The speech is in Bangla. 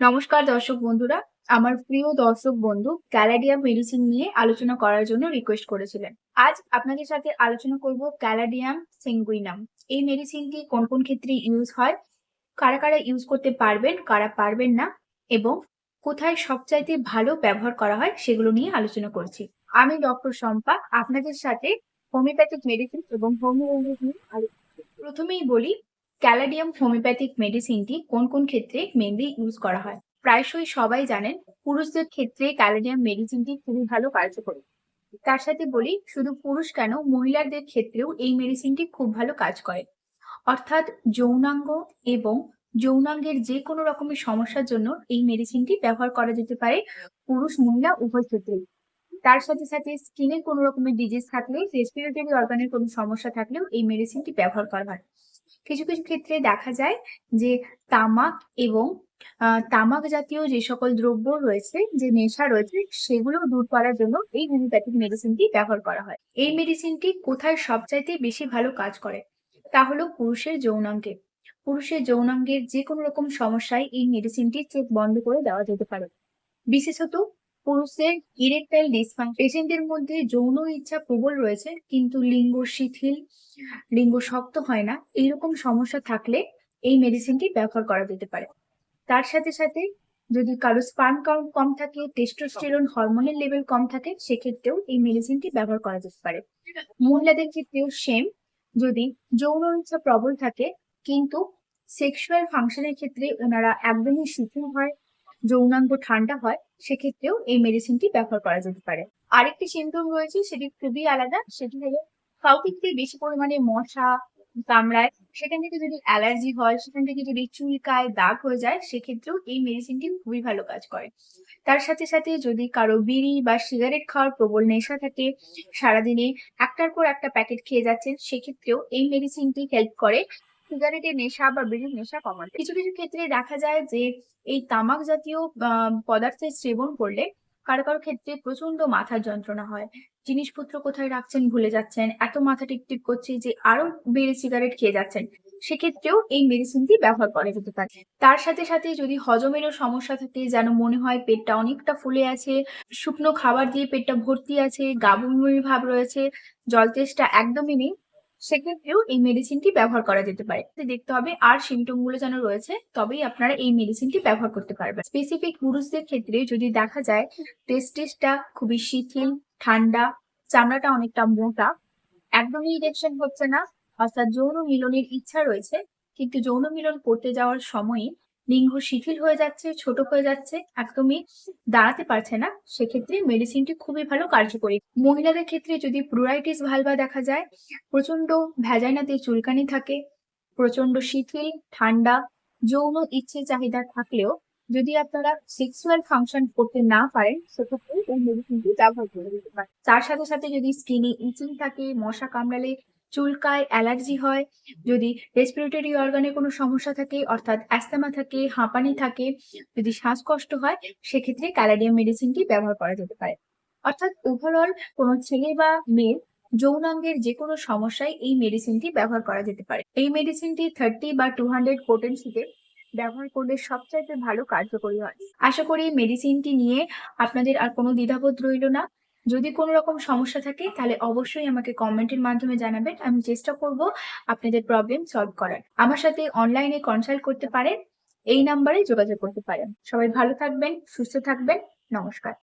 নমস্কার দর্শক বন্ধুরা, আমার প্রিয় দর্শক বন্ধু ক্যালাডিয়াম মেডিসিন নিয়ে আলোচনা করার জন্য রিকোয়েস্ট করেছিলেন। আজ আপনাদের সাথে আলোচনা করব ক্যালাডিয়াম সেঙ্গুইনাম। এই মেডিসিনটি কোন কোন ক্ষেত্রে ইউজ হয়, কারা কারা ইউজ করতে পারবেন, কারা পারবেন না, এবং কোথায় সবচাইতে ভালো ব্যবহার করা হয় সেগুলো নিয়ে আলোচনা করছি। আমি ডক্টর শম্পা, আপনাদের সাথে হোমিওপ্যাথিক মেডিসিন এবং হোমিওপ্যাথিক নিয়ে আলোচনা প্রথমেই বলি ক্যালাডিয়াম হোমিওপ্যাথিক মেডিসিনটি কোন কোন ক্ষেত্রে মেনলি ইউজ করা হয়? প্রায়শই সবাই জানেন পুরুষদের ক্ষেত্রে ক্যালাডিয়াম মেডিসিনটি খুবই ভালো কার্যকরী। তার সাথে বলি, শুধু পুরুষ কেন, মহিলাদের ক্ষেত্রেও এই মেডিসিনটি খুব ভালো কাজ করে। অর্থাৎ যৌনাঙ্গ এবং যৌনাঙ্গের যে কোনো রকমের সমস্যার জন্য এই মেডিসিনটি ব্যবহার করা যেতে পারে পুরুষ মহিলা উভয় ক্ষেত্রেই। তার সাথে সাথে স্কিনের কোনো রকমের ডিজিজ থাকলে রেসপিরেটরি অর্গানের কোনো সমস্যা থাকলেও এই মেডিসিনটি ব্যবহার করা হয়। কিছু কিছু ক্ষেত্রে দেখা যায় যে তামাক এবং তামাক জাতীয় যে সকল দ্রব্য রয়েছে, যে নেশা রয়েছে, সেগুলো দূর করার জন্য এই হোমিওপ্যাথিক মেডিসিনটি ব্যবহার করা হয়। এই মেডিসিনটি কোথায় সবচাইতে বেশি ভালো কাজ করে? তা হলো পুরুষের যৌনাঙ্গে। পুরুষের যৌনাঙ্গের যে কোনো রকম সমস্যায় এই মেডিসিনটি চোখ বন্ধ করে দেওয়া যেতে পারে। বিশেষত পুরুষের ইরেকটাইল ডিসফাংশন পেশেন্টদের মধ্যে যৌন ইচ্ছা প্রবল রয়েছে, কিন্তু লিঙ্গ শিথিল, লিঙ্গ শক্ত হয় না। এইরকম সমস্যা থাকলে এই মেডিসিনটি ব্যবহার করা যেতে পারে। তার সাথে সাথে যদি কারও স্পান কাউন্ট কম থাকে টেস্টোস্টেরন হরমোনের লেভেল কম থাকে, সেক্ষেত্রেও এই মেডিসিনটি ব্যবহার করা যেতে পারে। মহিলাদের ক্ষেত্রেও সেম যদি যৌন ইচ্ছা প্রবল থাকে, কিন্তু সেক্সুয়াল ফাংশনের ক্ষেত্রে ওনারা একদমই শিথিল হয় যৌনাঙ্গ ঠান্ডা হয়, সেক্ষেত্রেও এই মেডিসিনটি ব্যবহার করা যেতে পারে। আরেকটি সিমটম রয়েছে, সেটি খুবই আলাদা, সেটি হলো কাউকে যদি বেশি পরিমাণে মশা কামড়ায়, সেখান থেকে যদি অ্যালার্জি হয়, সেখান থেকে যদি চুলকায়, দাগ হয়ে যায়, সেক্ষেত্রেও এই মেডিসিনটি খুবই ভালো কাজ করে। তার সাথে সাথে যদি কারও বিড়ি বা সিগারেট খাওয়ার প্রবল নেশা থাকে, সারাদিনে একটার পর একটা প্যাকেট খেয়ে যাচ্ছেন, সেক্ষেত্রেও এই মেডিসিনটি হেল্প করে। সিগারেটের নেশা বা বিড়ির নেশা কমাতে। কিছু কিছু ক্ষেত্রে দেখা যায় যে এই তামাক জাতীয় পদার্থের সেবন করলে কারও কারও ক্ষেত্রে প্রচণ্ড মাথার যন্ত্রণা হয়। জিনিসপত্র কোথায় রাখছেন ভুলে যাচ্ছেন, এত মাথা টিকটিক করছে যে আরও বেড়ে সিগারেট খেয়ে যাচ্ছেন। সেক্ষেত্রেও এই মেডিসিনটি ব্যবহার করা যেতে পারে। তার সাথে সাথে যদি হজমেরও সমস্যা থাকে, যেন মনে হয় পেটটা অনেকটা ফুলে আছে, শুকনো খাবার দিয়ে পেটটা ভর্তি আছে গাবুমি ভাব রয়েছে, জল তেষ্টা একদমই নেই সেক্ষেত্রেও এই মেডিসিনটি ব্যবহার করা যেতে পারে। দেখতে হবে আর সিমটমগুলো যেন রয়েছে, তবেই আপনারা এই মেডিসিনটি ব্যবহার করতে পারবেন। স্পেসিফিক পুরুষদের ক্ষেত্রে যদি দেখা যায় টেস্টিসটা খুবই শিথিল, ঠান্ডা, চামড়াটা অনেকটা মোটা, একদমই ইরেকশন হচ্ছে না, অর্থাৎ যৌন মিলনের ইচ্ছা রয়েছে, কিন্তু যৌন মিলন করতে যাওয়ার সময়ে লিঙ্গ শিথিল হয়ে যাচ্ছে, ছোট হয়ে যাচ্ছে, একদমই দাঁড়াতে পারছে না। সেক্ষেত্রে মেডিসিনটি খুবই ভালো কার্যকরী। মহিলাদের ক্ষেত্রে যদি প্রুরাইটিস ভালভা দেখা যায় প্রচণ্ড ভ্যাজাইনাতে চুলকানি থাকে প্রচণ্ড শিথিল, ঠান্ডা, যৌন ইচ্ছে চাহিদা থাকলেও যদি আপনারা সেক্সুয়াল ফাংশন করতে না পারেন, সেক্ষেত্রে ব্যবহার করে দিতে পারেন। তার সাথে সাথে যদি স্কিনে ইচিং থাকে, মশা কামড়ালে চুলকায়, অ্যালার্জি হয়, যদি রেসপিরেটরি অর্গানে কোনো সমস্যা থাকে, অর্থাৎ অ্যাস্থামা থাকে, হাঁপানি থাকে, যদি শ্বাসকষ্ট হয়, সেক্ষেত্রে ক্যালাডিয়াম মেডিসিনটি ব্যবহার করা যেতে পারে। অর্থাৎ ওভারঅল কোনো ছেলে বা মেয়ের যৌনাঙ্গের যে কোনো সমস্যায় এই মেডিসিনটি ব্যবহার করা যেতে পারে। এই মেডিসিনটি থার্টি বা টু হান্ড্রেড পোটেন্সিতে ব্যবহার করলে সবচাইতে ভালো কার্যকরী হয়। আশা করি মেডিসিনটি নিয়ে আপনাদের আর কোনো দ্বিধাবোধ রইল না। যদি কোনো রকম সমস্যা থাকে, তাহলে অবশ্যই আমাকে কমেন্টের মাধ্যমে জানাবেন। আমি চেষ্টা করব আপনাদের প্রবলেম সলভ করার। আমার সাথে অনলাইনে কনসাল্ট করতে পারেন। এই নাম্বারে যোগাযোগ করতে পারেন। সবাই ভালো থাকবেন, সুস্থ থাকবেন। নমস্কার।